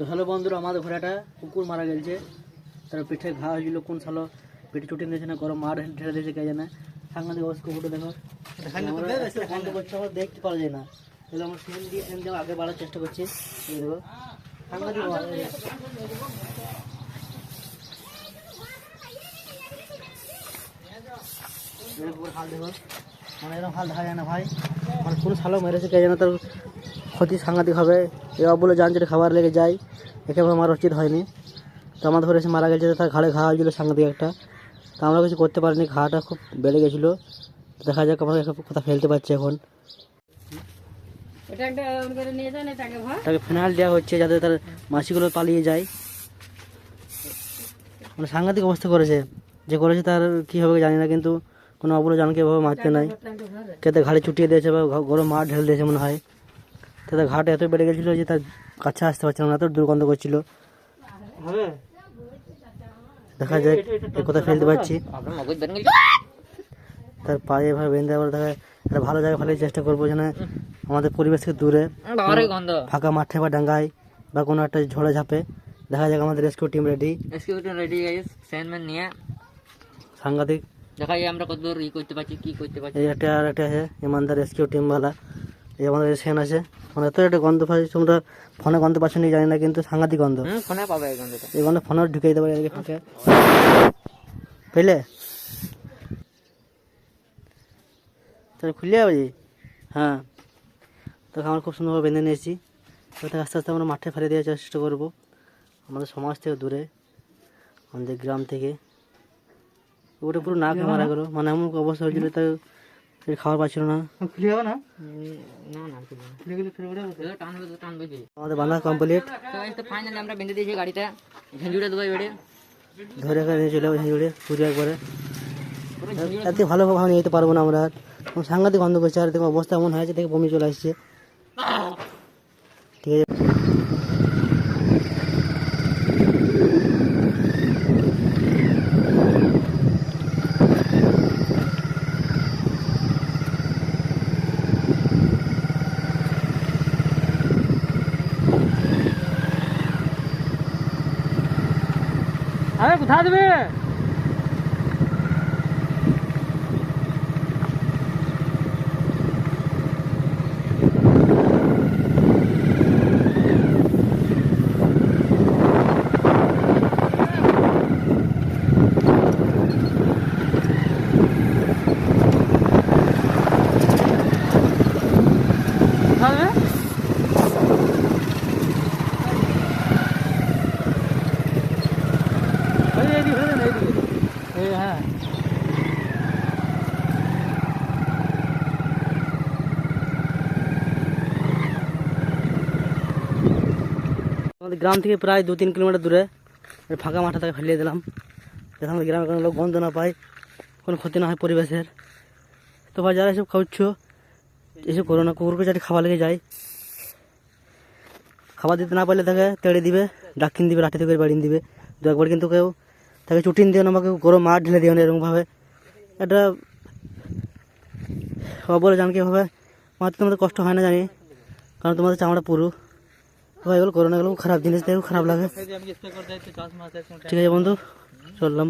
তো হ্যালো বন্ধুরা আমাদের একটা কুকুর মারা গেছে তার পিঠে ঘা হয়েছিল কোন সালো পিঠে চুটি দিয়েছে না গরম মার ঢেলে দিয়েছে কে জানে। সাংঘাতিক অবস্থা কুকুরটা দেখো। দেখতে পাওয়া যায় না। তাহলে আমরা সেন দিয়ে দিয়ে আগে বাড়ার চেষ্টা করছি। দেখো। সাংঘাতিক হাল দেখো। মানে এরকম হাল দেখা যায় না ভাই। মানে কোন সালো মেরেছে কে জানে। তার ক্ষতি সাংঘাতিক হবে। এবার বলে যান যেটা খাবার লেগে যায় একেবারে আমার উচিত হয়নি। তো আমার ধরে এসে মারা গেছে তার ঘাড়ে ঘা হয়েছিল সাংঘাতিক একটা। তো আমরা কিছু করতে পারিনি ঘাটা খুব বেড়ে গেছিল। দেখা যাক আমরা কোথাও ফেলতে পারছি এখন। তাকে ফিনাইল দেওয়া হচ্ছে যাতে তার মাসিগুলো পালিয়ে যায়। মানে সাংঘাতিক অবস্থা করেছে। যে করেছে তার কী হবে জানি না কিন্তু কোনো অবলো জানকে এভাবে মারতে নাই। কেতে ঘাড়ে চুটিয়ে দিয়েছে বা গরম মার ঢেলে দিয়েছে মনে হয়। তাদের ঘাট এত বেড়ে গেছিল যে তার কাছে আসতে পারছিল না এত দুর্গন্ধ করছিল। দেখা যায় কোথায় ফেলতে পারছি। তার পায়ে এভাবে বেঁধে আবার দেখা একটা ভালো জায়গা ফেলার চেষ্টা করব যেন আমাদের পরিবেশ থেকে দূরে ফাঁকা মাঠে বা ডাঙ্গায় বা কোনো একটা ঝোড়ে ঝাপে। দেখা যাক আমাদের rescue team ready executive ready guys sandman নিয়ে। সাংঘাতিক। দেখা যায় আমরা কতদূর ই করতে পারছি কি করতে পারছি। একটা আর একটা আছে ইমানদার রেস্কিউ টিমওয়ালা এই আমাদের সেন আছে মানে এত একটা গন্ধ পাই তোমরা ফোনে গন্ধ পাচ্ছ নি জানি না কিন্তু সাংঘাতিক গন্ধ। ফোনে পাবে এই গন্ধটা। এই গন্ধ ফোনে ঢুকিয়ে দেবো এদিকে ফাঁকে পেলে তাহলে খুলে যাবে হ্যাঁ। তোকে আমরা খুব সুন্দরভাবে বেঁধে নিয়েছি। ওটা আস্তে আস্তে আমরা মাঠে ফেলে দেওয়ার চেষ্টা করব। আমাদের সমাজ থেকে দূরে আমাদের গ্রাম থেকে। ওটা পুরো না খেয়ে মারা গেলো মানে এমন অবস্থা হয়েছিল তার সে খাবার পাচ্ছিল না। খুলে যাবে না? না না খুলে গেলে ফেলে উঠে টানবে তো টানবে কি? আমাদের বাঁধা কমপ্লিট তো ফাইনালি আমরা বেঁধে দিয়েছি গাড়িটা। দেবো এবারে। ধরে চলে যাব জুড়ে পুজো একবারে। এত ভালোভাবে নিয়ে যেতে পারব না আমরা। আর সাংঘাতিক গন্ধ করছে আর দেখো অবস্থা এমন হয়েছে দেখে বমি চলে আসছে। ঠিক আছে। আরে কোথায় দেবে হ্যাঁ। আমাদের গ্রাম থেকে প্রায় দু তিন কিলোমিটার দূরে ফাঁকা মাঠে তাকে ফেলিয়ে দিলাম। যাতে আমাদের গ্রামের কোনো লোক গন্ধ না পায়, কোনো ক্ষতি না হয় পরিবেশের। তো ভাই, যারা এসব খাওয়াচ্ছ এসব করো না, কুকুরকে যাতে খাবার লেগে যায়, খাবার দিতে না পারলে তাকে তেড়ে দিবে, ডাকিন দিবে লাঠি থেকে বাড়িয়ে দিবে। দু একবার কিন্তু কেউ তাকে চুটিন দিও না আমাকে গরম মাঠ ঢেলে দিও না এরকমভাবে। এটা খবরে জানকে এভাবে মারতে তোমাদের কষ্ট হয় না জানি কারণ তোমাদের চামড়া পুরু। ভাই এগুলো করো না এগুলো খারাপ জিনিস দেখো খারাপ লাগে। ঠিক আছে বন্ধু চললাম।